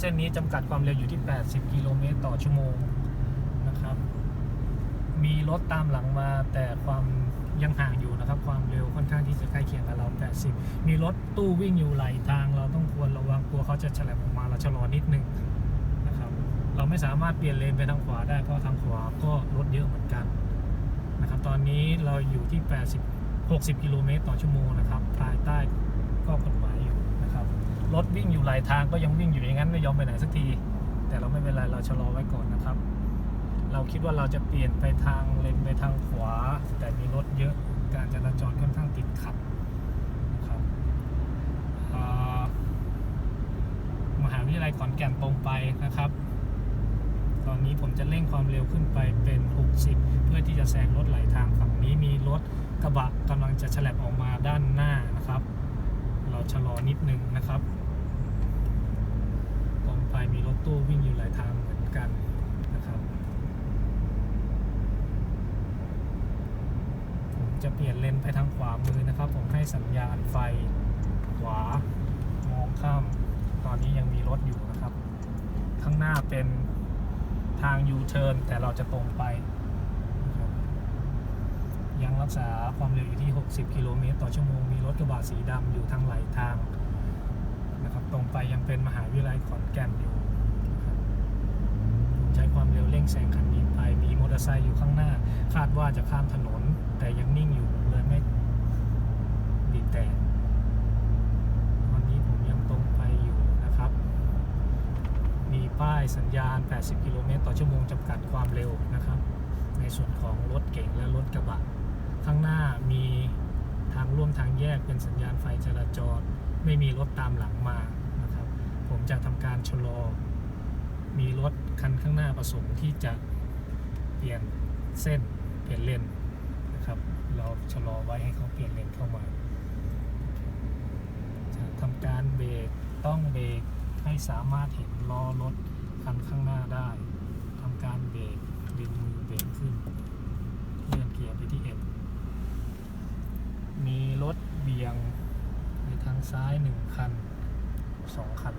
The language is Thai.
เส้นนี้จำกัดความเร็วอยู่ที่ 80 กิโลเมตรต่อชั่วโมงนะครับ มีรถตามหลังมาแต่ความยังห่างอยู่นะครับ ความเร็วค่อนข้างที่จะใกล้เคียงกับเรา 80 มีรถตู้วิ่งอยู่ไหลทาง เราต้องควรระวังกลัวเขาจะฉลับออกมาเราชะลอนิดนึงนะครับ เราไม่สามารถเปลี่ยนเลนไปทางขวาได้เพราะทางขวาก็รถเยอะเหมือนกันนะครับ ตอนนี้เราอยู่ที่ 80 60 กิโลเมตรต่อชั่วโมงนะครับภายใต้ข้อกฎ รถวิ่งอยู่หลายทางก็ยังวิ่งอยู่อย่างนั้นไม่ยอมไปไหนสักที แต่เราไม่เป็นไรเราชะลอไว้ก่อนนะครับ เราคิดว่าเราจะเปลี่ยนไปทางเลนไปทางขวา แต่มีรถเยอะการจราจรค่อนข้างติดขัดนะครับมหาวิทยาลัยขอนแก่นตรงไปนะครับ ตอนนี้ผมจะเร่งความเร็วขึ้นไปเป็น 60 เพื่อที่จะแซงรถไหลทางฝั่งนี้มีรถกระบะกำลังจะฉลับออกมาด้านหน้านะครับ เราชะลอนิดนึงนะครับ ตรงไปมีรถตู้วิ่งอยู่หลายทางเหมือนกันนะครับ ผม จะเปลี่ยนเลนไปทางขวามือนะครับ ผมให้สัญญาณไฟขวามองข้าม ตอนนี้ยังมีรถอยู่นะครับ ข้างหน้าเป็นทางยูเทิร์นแต่เราจะตรงไป ยังรักษาความเร็วอยู่ที่ 60 กิโลเมตรต่อชั่วโมง มีรถกระบะสีดำอยู่ทางไหลทางนะครับ ตรงไปยังเป็นมหาวิทยาลัยขอนแก่นอยู่ใช้ความเร็วเร่งแซงคันนี้ไป มีมอเตอร์ไซค์อยู่ข้างหน้า คาดว่าจะข้ามถนนแต่ยังนิ่งอยู่เลยไม่บีบแต่ตอนนี้ผมยังตรงไปอยู่นะครับ มีป้าย สัญญาณ 80 กิโลเมตรต่อชั่วโมงจำกัดความเร็วนะครับ ในส่วนของรถเก่งและรถกระบะ ข้างหน้ามีทางร่วมทางแยกเป็นสัญญาณไฟจราจร ไม่มีรถตามหลังมานะครับ ผมจะทำการชะลอ มีรถคันข้างหน้าประสงค์ที่จะเปลี่ยนเส้นเปลี่ยนเลนนะครับ เราชะลอไว้ให้เขาเปลี่ยนเลนเข้ามาจะทำการเบรกต้องเบรกให้สามารถเห็นล้อรถ คันข้างหน้าได้ทำการเบรกดึงมือเบรกขึ้น เลื่อนเกียร์ไปที่เอ็มมีรถเบี่ยงในทางซ้ายหนึ่งคันสองคัน